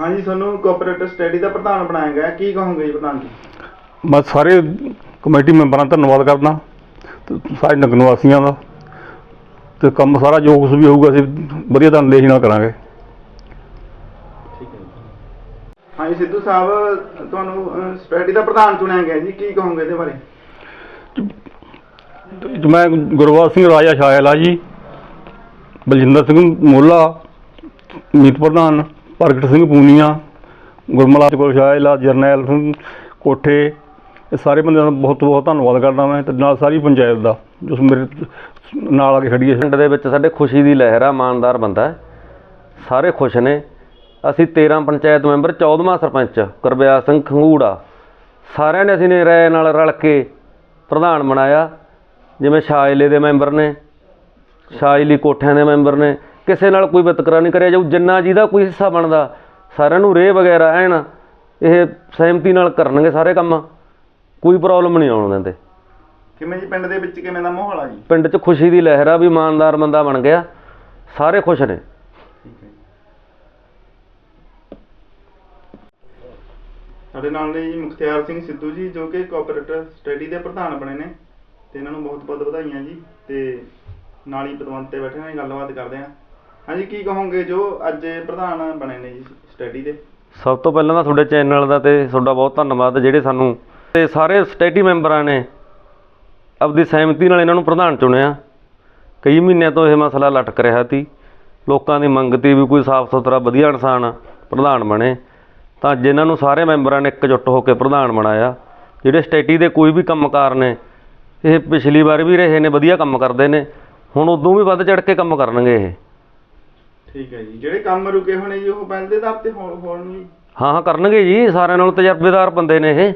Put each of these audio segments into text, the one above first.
ਹਾਂਜੀ ਤੁਹਾਨੂੰ cooperative study ਦਾ ਪ੍ਰਧਾਨ ਬਣਾਇਆ ਗਿਆ। ਹੈ। ਕੀ ਕਹੋਗੇ ਜੀ ਪ੍ਰਧਾਨ ਜੀ? ਮੈਂ ਸਾਰੇ ਕਮੇਟੀ ਮੈਂਬਰਾਂ ਦਾ ਧੰਨਵਾਦ ਕਰਦਾ। ਤੇ ਸਾਰੇ ਨਗਰ ਨਿਵਾਸੀਆਂ ਦਾ। ਤੇ ਕੰਮ ਸਾਰਾ ਜੋ ਕੁਛ ਵੀ ਹੋਊਗਾ ਅਸੀਂ ਵਧੀਆ ਧੰਨਦੇਹੀ ਨਾਲ ਕਰਾਂਗੇ। ਠੀਕ ਹੈ ਹਾਂਜੀ ਸਿੱਧੂ ਸਾਹਿਬ ਤੁਹਾਨੂੰ ਸਟੱਡੀ ਦਾ ਪ੍ਰਧਾਨ ਚੁਣਿਆ ਗਿਆ ਜੀ। ਕੀ ਕਹੋਗੇ ਇਹਦੇ ਬਾਰੇ? ਤੇ ਮੈਂ ਗੁਰਵਾਲ ਸਿੰਘ ਰਾਜਾ ਛਾਇਲ ਆ ਜੀ ਬਲਜਿੰਦਰ ਸਿੰਘ ਮੋਲਾ ਮੀਤ ਪ੍ਰਧਾਨ। ਪ੍ਰਗਟ ਸਿੰਘ ਪੂਨੀਆ, ਗੁਰਮਲਾ ਕੋਲ ਛਾਇਲ ਆ ਜਰਨੈਲ ਸਿੰਘ ਕੋਠੇ, ਇਹ ਸਾਰੇ ਬੰਦਿਆਂ ਦਾ ਬਹੁਤ ਬਹੁਤ ਧੰਨਵਾਦ ਕਰਦਾ ਮੈਂ ਤੇ ਨਾਲ ਸਾਰੀ ਪੰਚਾਇਤ ਦਾ, ਜੋ ਮੇਰੇ ਨਾਲ ਆ ਕੇ ਖੜੀ ਹੈ। ਪਿੰਡ ਦੇ ਵਿੱਚ ਸਾਡੇ ਖੁਸ਼ੀ ਦੀ ਲਹਿਰ ਆ, ਇਮਾਨਦਾਰ ਬੰਦਾ ਹੈ। ਸਾਰੇ ਖੁਸ਼ ਨੇ। ਅਸੀਂ 13 ਪੰਚਾਇਤ ਮੈਂਬਰ 14ਵਾਂ ਸਰਪੰਚ ਕਰਬਿਆ ਸਿੰਘ ਖੰਗੂੜਾ। ਸਾਰਿਆਂ ਨੇ ਅਸੀਂ ਨੇ ਰਾਏ ਨਾਲ ਰਲ ਕੇ ਪ੍ਰਧਾਨ ਬਣਾਇਆ। ਜਿਵੇਂ ਸ਼ਾਇਲੇ ਦੇ ਮੈਂਬਰ ਨੇ ਸ਼ਾਇਲੀ ਕੋਠਿਆਂ ਦੇ ਮੈਂਬਰ ਨੇ ਕਿਸੇ ਨਾਲ ਕੋਈ ਵਿਤਕਰਾ ਨਹੀਂ ਕਰਿਆ ਜਾਊ ਜਿੰਨਾ ਜਿਹਦਾ ਕੋਈ ਹਿੱਸਾ ਬਣਦਾ ਸਾਰਿਆਂ ਨੂੰ ਰੇਹ ਵਗੈਰਾ ਐਨ ਇਹ ਸਹਿਮਤੀ ਨਾਲ ਕਰਨਗੇ ਸਾਰੇ ਕੰਮ ਕੋਈ ਪ੍ਰੋਬਲਮ ਨਹੀਂ ਆਉਣ ਦਿੰਦੇ। ਕਿਵੇਂ ਜੀ ਪਿੰਡ ਦੇ ਵਿੱਚ ਕਿਵੇਂ ਦਾ ਮਾਹੌਲ ਆ ਜੀ? ਪਿੰਡ 'ਚ ਖੁਸ਼ੀ ਦੀ ਲਹਿਰ ਆ ਵੀ ਇਮਾਨਦਾਰ ਬੰਦਾ ਬਣ ਗਿਆ ਸਾਰੇ ਖੁਸ਼ ਨੇ। ਸਾਡੇ ਨਾਲ ਨੇ ਜੀ ਮੁਖਤਿਆਰ ਸਿੰਘ ਸਿੱਧੂ ਜੀ ਜੋ ਕਿ ਕੋਆਪਰੇਟਿਵ ਸਟੱਡੀ ਦੇ ਪ੍ਰਧਾਨ ਬਣੇ ਨੇ ਤੇ ਇਹਨਾਂ ਨੂੰ ਬਹੁਤ ਬਹੁਤ ਵਧਾਈਆਂ ਜੀ ਤੇ ਨਾਲ ਹੀ ਪਦਵੰਤ ਤੇ ਬੈਠੇ ਨੇ ਗੱਲਬਾਤ ਕਰਦੇ ਹਾਂ ਹਾਂਜੀ, ਕੀ ਕਹੋਗੇ ਜੋ ਅੱਜ ਪ੍ਰਧਾਨ ਬਣੇ ਨੇ ਜੀ ਸਟੱਡੀ ਦੇ? ਸਭ ਤੋਂ ਪਹਿਲਾਂ ਤਾਂ ਤੁਹਾਡੇ ਚੈਨਲ ਦਾ ਤੇ ਤੁਹਾਡਾ ਬਹੁਤ ਧੰਨਵਾਦ ਜਿਹੜੇ ਸਾਨੂੰ ਤੇ ਸਾਰੇ ਸਟੇਟੀ ਮੈਂਬਰਾਂ ਨੇ ਆਪਦੀ ਸਹਿਮਤੀ ਨਾਲ ਇਹਨਾਂ ਨੂੰ ਪ੍ਰਧਾਨ ਚੁਣਿਆ। ਕਈ ਮਹੀਨਿਆਂ ਤੋਂ ਇਹ ਮਸਲਾ ਲਟਕ ਰਿਹਾ ਸੀ। ਲੋਕਾਂ ਦੀ ਮੰਗ ਤੀ ਵੀ ਕੋਈ ਸਾਫ਼ ਸੁਥਰਾ ਵਧੀਆ ਇਨਸਾਨ ਪ੍ਰਧਾਨ ਬਣੇ। ਤਾਂ ਜਿਨ੍ਹਾਂ ਨੂੰ ਸਾਰੇ ਮੈਂਬਰਾਂ ਨੇ ਇਕਜੁੱਟ ਹੋ ਕੇ ਪ੍ਰਧਾਨ ਬਣਾਇਆ। ਜਿਹੜੇ ਸਟੇਟੀ ਦੇ ਕੋਈ ਵੀ ਕੰਮਕਾਰ ਨੇ, ਇਹ ਪਿਛਲੀ ਵਾਰ ਵੀ ਰਹੇ ਨੇ, ਵਧੀਆ ਕੰਮ ਕਰਦੇ ਨੇ। ਹੁਣ ਉਦੋਂ ਵੀ ਵੱਧ ਚੜ ਕੇ ਕੰਮ ਕਰਨਗੇ ਇਹ। ਠੀਕ ਹੈ ਜੀ। ਜਿਹੜੇ ਕੰਮ ਰੁਕੇ ਹੋਣੇ ਜੀ ਉਹ ਪਹਿਲ ਦੇ ਆਧਾਰ ਤੇ ਹੋਣ ਹੋਣ ਜੀ। ਹਾਂ ਹਾਂ ਕਰਨਗੇ ਜੀ। ਸਾਰਿਆਂ ਨਾਲ ਤਜਰਬੇਦਾਰ ਬੰਦੇ ਨੇ ਇਹ।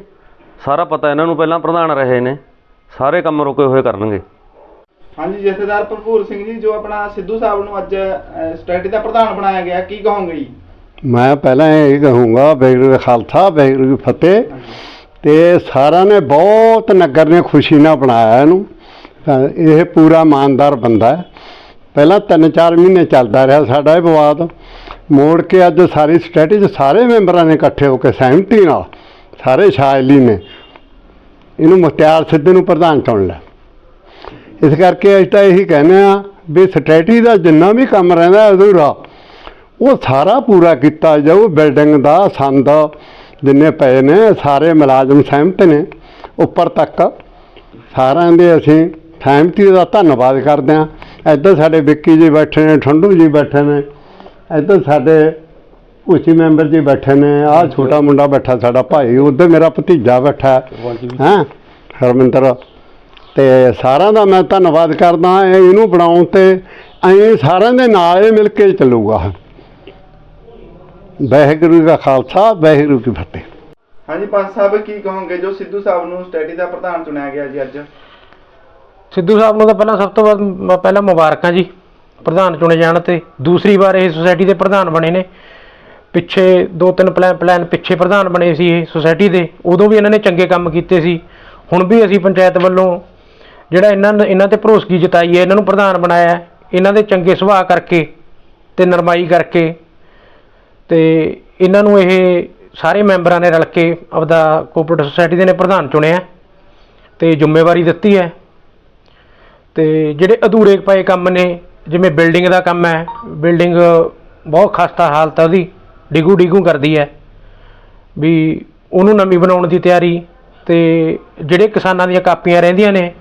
ਸਾਰਾ ਪਤਾ ਇਹਨਾਂ ਨੂੰ ਪਹਿਲਾਂ ਪ੍ਰਧਾਨ ਰਹੇ ਨੇ। ਸਾਰੇ ਕੰਮ ਰੁਕੇ ਹੋਏ ਕਰਨਗੇ। ਹਾਂਜੀ ਜਥੇਦਾਰ ਭਰਪੂਰ ਸਿੰਘ ਜੀ ਜੋ ਆਪਣਾ ਸਿੱਧੂ ਸਾਹਿਬ ਨੂੰ ਅੱਜ ਸਟੱਡੀ ਦਾ ਪ੍ਰਧਾਨ ਬਣਾਇਆ ਗਿਆ ਕੀ ਕਹੋਗੇ ਜੀ? ਮੈਂ ਪਹਿਲਾਂ ਇਹ ਕਹੂੰਗਾ ਦਾ ਖਾਲਸਾ ਕੀ ਫਤਿਹ। ਤੇ ਸਾਰਿਆਂ ਨੇ ਬਹੁਤ ਨਗਰ ਨੇ ਖੁਸ਼ੀ ਨਾਲ ਬਣਾਇਆ ਇਹਨੂੰ। ਇਹ ਪੂਰਾ ਇਮਾਨਦਾਰ ਬੰਦਾ ਹੈ। ਪਹਿਲਾਂ 3-4 ਮਹੀਨੇ ਚੱਲਦਾ ਰਿਹਾ ਸਾਡਾ ਇਹ ਵਿਵਾਦ। ਮੋੜ ਕੇ ਅੱਜ ਸਾਰੀ ਸਟੇਟੀ 'ਚ ਸਾਰੇ ਮੈਂਬਰਾਂ ਨੇ ਇਕੱਠੇ ਹੋ ਕੇ ਸਹਿਮਤੀ ਨਾਲ ਸਾਰੇ ਸ਼ਾਇਲੀ ਨੇ ਇਹਨੂੰ ਮੁਖਤਿਆਰ ਸਿੱਧੂ ਨੂੰ ਪ੍ਰਧਾਨ ਚੁਣ ਲਿਆ। ਇਸ ਕਰਕੇ ਅਸੀਂ ਤਾਂ ਇਹੀ ਕਹਿੰਦੇ ਆ ਵੀ ਸਟ੍ਰੈਟਜੀ ਦਾ ਜਿੰਨਾ ਵੀ ਕੰਮ ਰਹਿੰਦਾ ਅਧੂਰਾ, ਉਹ ਸਾਰਾ ਪੂਰਾ ਕੀਤਾ ਜਾਊ ਬਿਲਡਿੰਗ ਦਾ, ਸੰਦ ਜਿੰਨੇ ਪਏ ਨੇ, ਸਾਰੇ ਮੁਲਾਜ਼ਮ ਸਹਿਮਤ ਨੇ। ਉੱਪਰ ਤੱਕ ਸਾਰਿਆਂ ਦੇ ਅਸੀਂ ਸਹਿਮਤੀ ਦਾ ਧੰਨਵਾਦ ਕਰਦੇ ਹਾਂ। ਇੱਧਰ ਸਾਡੇ ਵਿੱਕੀ ਜੀ ਬੈਠੇ ਨੇ ਠੰਡੂ ਜੀ ਬੈਠੇ ਨੇ ਇੱਧਰ ਸਾਡੇ ਉੱਚੀ ਮੈਂਬਰ ਜੀ ਬੈਠੇ ਨੇ ਆਹ ਛੋਟਾ ਮੁੰਡਾ ਬੈਠਾ ਸਾਡਾ ਭਾਈ ਉੱਧਰ ਮੇਰਾ ਭਤੀਜਾ ਬੈਠਾ ਹੈ। ਹਰਮਿੰਦਰ। ਤੇ ਸਾਰਿਆਂ ਦਾ ਮੈਂ ਧੰਨਵਾਦ ਕਰਦਾ ਇਹ ਇਹਨੂੰ ਬਣਾਉਣ ਤੇ ਐਂ ਸਾਰਿਆਂ ਦੇ ਨਾਲ ਇਹ ਮਿਲ ਕੇ ਚੱਲੂਗਾ। ਵਾਹਿਗੁਰੂ ਜੀ ਦਾ ਖਾਲਸਾ ਵਾਹਿਗੁਰੂ ਕੀ ਫਤਿਹ। ਹਾਂਜੀ ਪੰਜ ਸਾਹਿਬ ਕੀ ਕਹੋਗੇ? ਜੋ ਸਿੱਧੂ ਸਾਹਿਬ ਨੂੰ ਸਟੱਡੀ ਦਾ ਪ੍ਰਧਾਨ ਚੁਣਿਆ ਗਿਆ ਜੀ ਅੱਜ। ਸਿੱਧੂ ਸਾਹਿਬ ਨੂੰ ਤਾਂ ਪਹਿਲਾਂ ਸਭ ਤੋਂ ਵੱਧ ਮ- ਪਹਿਲਾਂ ਮੁਬਾਰਕਾਂ ਜੀ, ਪ੍ਰਧਾਨ ਚੁਣੇ ਜਾਣ ਤੇ। ਦੂਸਰੀ ਵਾਰ ਇਹ ਸੁਸਾਇਟੀ ਦੇ ਪ੍ਰਧਾਨ ਬਣੇ ਨੇ। ਪਿੱਛੇ ਦੋ ਤਿੰਨ ਪਲਾਨ ਪਲਾਨ ਪਿੱਛੇ ਪ੍ਰਧਾਨ ਬਣੇ ਸੀ ਇਹ ਸੁਸਾਇਟੀ ਦੇ। ਉਦੋਂ ਵੀ ਇਹਨਾਂ ਨੇ ਚੰਗੇ ਕੰਮ ਕੀਤੇ ਸੀ। ਹੁਣ ਵੀ ਅਸੀਂ ਪੰਚਾਇਤ ਵੱਲੋਂ ਜਿਹੜਾ ਇਹਨਾਂ ਨੇ- ਇਹਨਾਂ ਤੇ ਭਰੋਸਗੀ ਜਤਾਈ ਹੈ, ਇਹਨਾਂ ਨੂੰ ਪ੍ਰਧਾਨ ਬਣਾਇਆ ਇਹਨਾਂ ਦੇ ਚੰਗੇ ਸੁਭਾਅ ਕਰਕੇ ਤੇ ਨਰਮਾਈ ਕਰਕੇ ਤੇ ਇਹਨਾਂ ਨੂੰ ਇਹ ਸਾਰੇ ਮੈਂਬਰਾਂ ਨੇ ਰਲ ਕੇ ਆਪਦਾ ਕੋਆਪਰੇਟਿਵ ਸੁਸਾਇਟੀ ਦੇ ਨੇ ਪ੍ਰਧਾਨ ਚੁਣਿਆ ਤੇ ਜ਼ਿੰਮੇਵਾਰੀ ਦਿੱਤੀ ਹੈ। ਤੇ ਜਿਹੜੇ ਅਧੂਰੇ ਪਏ ਕੰਮ ਨੇ, ਜਿਵੇਂ ਬਿਲਡਿੰਗ ਦਾ ਕੰਮ ਹੈ ਬਿਲਡਿੰਗ ਬਹੁਤ ਖਸਤਾ ਹਾਲਤ ਹੈ ਉਹਦੀ ਡਿਗੂ ਡਿਗੂ ਕਰਦੀ ਹੈ। ਵੀ ਉਹਨੂੰ ਨਵੀਂ ਬਣਾਉਣ ਦੀ ਤਿਆਰੀ ਤੇ ਜਿਹੜੇ ਕਿਸਾਨਾਂ ਦੀਆਂ ਕਾਪੀਆਂ ਰਹਿੰਦੀਆਂ ਨੇ,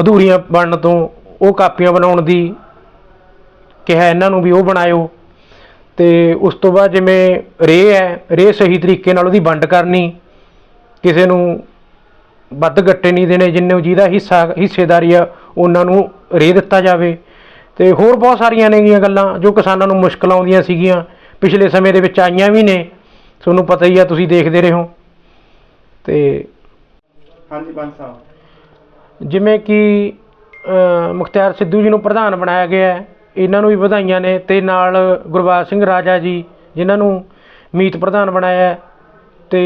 ਅਧੂਰੀਆਂ ਬਣਨ ਤੋਂ ਉਹ ਕਾਪੀਆਂ ਬਣਾਉਣ ਦੀ ਕਿਹਾ ਇਹਨਾਂ ਨੂੰ ਵੀ ਉਹ ਬਣਾਇਓ। ਤੇ ਉਸ ਤੋਂ ਬਾਅਦ ਜਿਵੇਂ ਰੇਹ ਹੈ ਰੇਹ ਸਹੀ ਤਰੀਕੇ ਨਾਲ ਉਹਦੀ ਵੰਡ ਕਰਨੀ, ਕਿਸੇ ਨੂੰ ਵੱਧ ਗੱਟੇ ਨਹੀਂ ਦੇਣੇ ਜਿੰਨੇ ਜਿਹਦਾ ਹਿੱਸਾ ਹਿੱਸੇਦਾਰੀ ਆ ਉਹਨਾਂ ਨੂੰ ਰੇ ਦਿੱਤਾ ਜਾਵੇ। ਤੇ ਹੋਰ ਬਹੁਤ ਸਾਰੀਆਂ ਨੇਗੀਆਂ ਗੱਲਾਂ ਜੋ ਕਿਸਾਨਾਂ ਨੂੰ ਮੁਸ਼ਕਲ ਆਉਂਦੀਆਂ ਸੀਗੀਆਂ ਪਿਛਲੇ ਸਮੇਂ ਦੇ ਵਿੱਚ ਆਈਆਂ ਵੀ ਨੇ। ਤੁਹਾਨੂੰ ਪਤਾ ਹੀ ਆ ਤੁਸੀਂ ਦੇਖਦੇ ਰਹੇ। ਹੋ ਤੇ ਹਾਂਜੀ ਪੰਜ ਸਾਹਿਬ ਜਿਵੇਂ ਕਿ ਮੁਖਤਿਆਰ ਸਿੱਧੂ ਜੀ ਨੂੰ ਪ੍ਰਧਾਨ ਬਣਾਇਆ ਗਿਆ ਹੈ। ਇਹਨਾਂ ਨੂੰ ਵੀ ਵਧਾਈਆਂ ਨੇ ਤੇ ਨਾਲ ਗੁਰਬਾਜ ਸਿੰਘ ਰਾਜਾ ਜੀ ਜਿਨ੍ਹਾਂ ਨੂੰ ਮੀਤ ਪ੍ਰਧਾਨ ਬਣਾਇਆ ਤੇ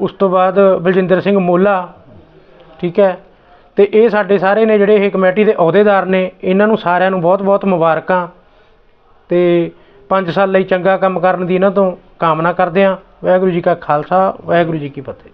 ਉਸ ਤੋਂ ਬਾਅਦ ਬਲਜਿੰਦਰ ਸਿੰਘ ਮੋਲਾ ਠੀਕ ਹੈ? ਤੇ ਇਹ ਸਾਡੇ ਸਾਰੇ ਨੇ ਜਿਹੜੇ ਇਹ ਕਮੇਟੀ ਦੇ ਅਹੁਦੇਦਾਰ ਨੇ, ਇਹਨਾਂ ਨੂੰ ਸਾਰਿਆਂ ਨੂੰ ਬਹੁਤ-ਬਹੁਤ ਮੁਬਾਰਕਾਂ ਤੇ 5 ਸਾਲ ਲਈ ਚੰਗਾ ਕੰਮ ਕਰਨ ਦੀ ਇਹਨਾਂ ਤੋਂ ਕਾਮਨਾ ਕਰਦੇ ਹਾਂ। ਵਾਹਿਗੁਰੂ ਜੀ ਕਾ ਖਾਲਸਾ, ਵਾਹਿਗੁਰੂ ਜੀ ਕੀ ਫਤਿਹ।